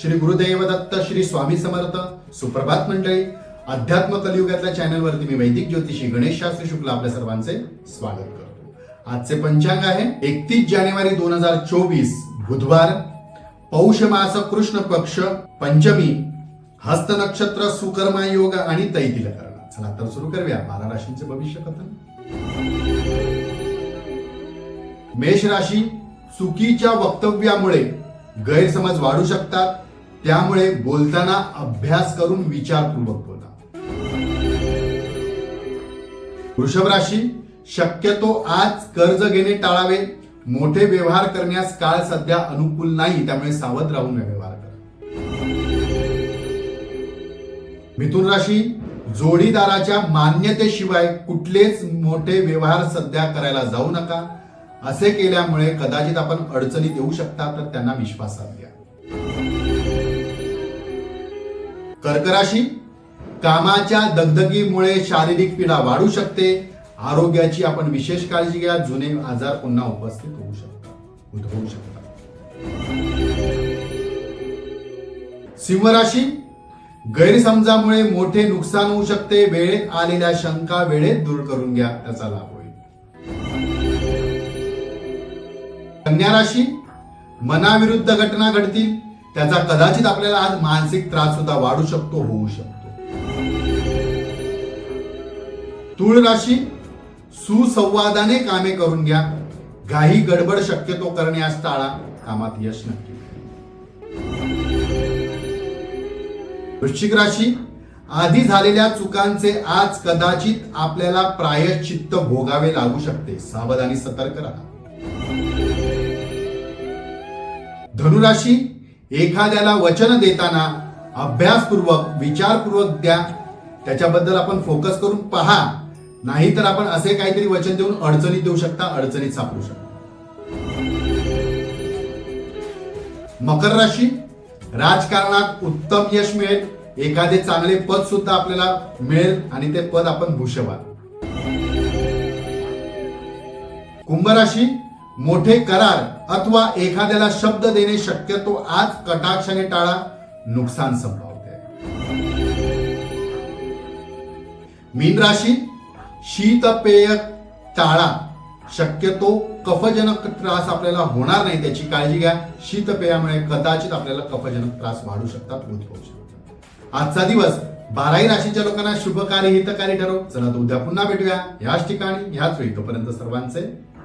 श्री गुरुदेव दत्त श्री स्वामी समर्थ सुप्रभात मंडळी. अध्यात्म कलियुगातल्या चॅनलवरती मी वैदिक ज्योतिषी गणेश शास्त्री शुक्ला आपल्या सर्वांचे स्वागत करतो. आजचे पंचांग आहे एकतीस जानेवारी दोन हजार चोवीस बुधवार. पौष मास कृष्ण पक्ष पंचमी हस्त नक्षत्र सुकर्मा योग आणि तैतिल चला तर सुरू करूया. बारा राशींचे भविष्य कथन. मेष राशी चुकीच्या वक्तव्यामुळे गैरसमज वाढू शकतात. त्यामुळे बोलताना अभ्यास करून विचारपूर्वक बोला. वृषभ राशी शक्यतो आज कर्ज घेणे टाळावे. मोठे व्यवहार करण्यास काळ सध्या अनुकूल नाही त्यामुळे सावध राहून व्यवहार करा. मिथुन राशी जोडीदाराच्या मान्यतेशिवाय कुठलेच मोठे व्यवहार सध्या करायला जाऊ नका. असे केल्यामुळे कदाचित आपण अडचणीत येऊ शकता तर त्यांना विश्वासात घ्या. कर्क राशी कामाच्या दगदगीमुळे शारीरिक पीडा वाढू शकते. आरोग्याची आपण विशेष काळजी घ्या. जुने आजार पुन्हा उपस्थित होऊ शकतात. उद्भवू शकतात. सिंह राशी गैरसमजामुळे मोठे नुकसान होऊ शकते. वेळेत आलेल्या शंका वेळेत दूर करून घ्या. त्याचा लाभ होईल. कन्या राशी मनाविरुद्ध घटना घडतील. त्याचा कदाचित आपल्याला आज मानसिक त्रास सुद्धा वाढू शकतो होऊ शकतो. तुळ राशी सुसंवादाने कामे करून घ्या. घाई गडबड शक्यतो करण्यास टाळा. कामात यश नक्की. वृश्चिक राशी आधी झालेल्या चुकांचे आज कदाचित आपल्याला प्रायश्चित्त भोगावे लागू शकते. सावधानी सतर्क राहा. धनुराशी एखाद्याला वचन देताना अभ्यासपूर्वक विचारपूर्वक द्या. त्याच्याबद्दल आपण फोकस करून पहा. नाहीतर आपण असे काहीतरी वचन देऊन अडचणीत देऊ शकता अडचणीत सापडू शकता. मकर राशी राजकारणात उत्तम यश मिळेल. एखादे चांगले पद सुद्धा आपल्याला मिळेल आणि ते पद आपण भूषवाल. कुंभ राशी मोठे करार अथवा एखाद्याला शब्द देणे शक्यतो आज कटाक्षाने टाळा नुकसान संभवते. मीन राशी शीतपेय टाळा. शक्यतो कफजनक त्रास आपल्याला होणार नाही त्याची काळजी घ्या. शीतपेयामुळे कदाचित आपल्याला कफजनक त्रास वाढू शकतात शकतात. आजचा दिवस बाराही राशीच्या लोकांना शुभकारी हितकारी ठरव. चला तर उद्या पुन्हा भेटूया. याच ठिकाणी ह्याच वेळी तोपर्यंत सर्वांचे